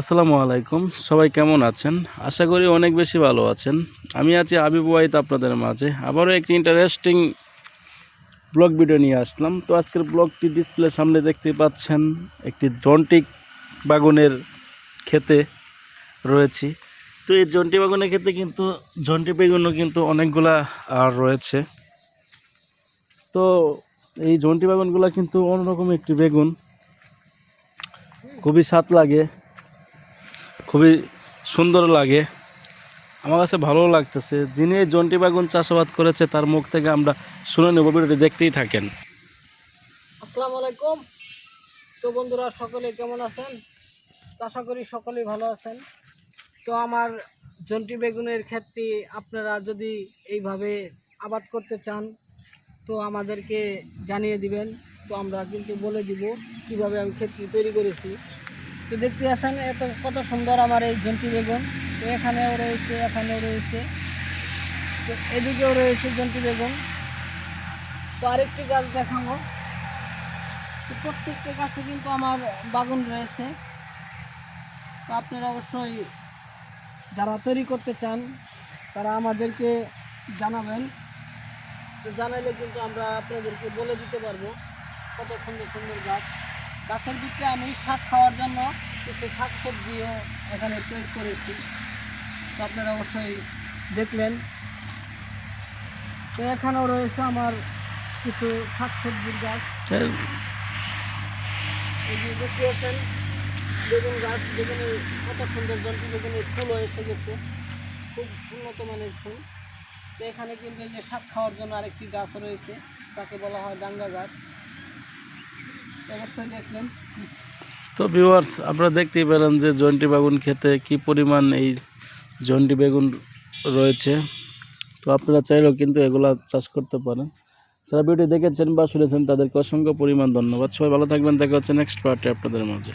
আসসালামু আলাইকুম। সবাই কেমন আছেন? আশা করি অনেক বেশি ভালো আছেন। আমি আছি আবিব ওয়াইদ আপনাদের মাঝে। আবারও একটি ইন্টারেস্টিং ব্লগ ভিডিও নিয়ে আসলাম। তো আজকের ব্লগটি ডিসপ্লে সামনে দেখতে পাচ্ছেন একটি জন্টিক বাগুনের খেতে রয়েছি। তো এই জন্টি বাগুনের ক্ষেত্রে কিন্তু, জন্টি বেগুনও কিন্তু অনেকগুলা আর রয়েছে। তো এই জন্টি বাগুনগুলো কিন্তু অন্যরকম একটি বেগুন। খুবই স্বাদ লাগে। খুবই সুন্দর লাগে। আমার কাছে ভালো লাগতেছে। যিনি এই জন্টি বাগুন চাষাবাদ করেছে, তার মুখ থেকে আমরা শুনে নেব, ভিডিওটি দেখতেই থাকেন। আসসালামু আলাইকুম। তো বন্ধুরা, সকলে কেমন আছেন? আশা করি সকলেই ভালো আছেন। তো আমার জন্টি বেগুনের ক্ষেত্রে আপনারা যদি এইভাবে আবাদ করতে চান, তো আমাদেরকে জানিয়ে দিবেন। তো আমরা কিন্তু বলে দিব কীভাবে আমি ক্ষেত্রে তৈরি করেছি। তো দেখতে আছেন এত কত সুন্দর আমার এই জন্টি বেগুন। তো এখানেও রয়েছে এখানেও রয়েছে। তো এদিকেও রয়েছে জন্টি বেগুন। তো আরেকটি গাছ দেখাবো। তো প্রত্যেকটা গাছে কিন্তু আমার বাগুন রয়েছে। তো আপনারা অবশ্যই যারা তৈরি করতে চান, তারা আমাদেরকে জানাবেন। তো জানাইলে কিন্তু আমরা আপনাদেরকে বলে দিতে পারব কত সুন্দর সুন্দর গাছ। গাছের ভিতরে আমি শাক খাওয়ার জন্য কিছু শাক সবজিও এখানে তৈরি করেছি। তো আপনারা অবশ্যই দেখলেন। তো এখানেও রয়েছে আমার কিছু শাক সবজির গাছ। এই যে বেগুন গাছ বেগুনের কত সুন্দর জন্টি বেগুনের ফুলও এসে গেছে খুব উন্নত মানের ফুল। তো এখানে কিন্তু এই যে শাক খাওয়ার জন্য আরেকটি গাছ রয়েছে তাকে বলা হয় ডাঙ্গা গাছ। তো ভিউয়ার্স আপনারা দেখতেই পেলেন যে জন্টি বেগুন খেতে কি পরিমাণ এই জন্টি বেগুন রয়েছে। তো আপনারা চাইলেও কিন্তু এগুলা চাষ করতে পারেন। যারা ভিডিও দেখেছেন বা শুনেছেন, তাদেরকে অসংখ্য পরিমাণ ধন্যবাদ। সবাই ভালো থাকবেন। দেখা হচ্ছে নেক্সট পার্টে আপনাদের মাঝে।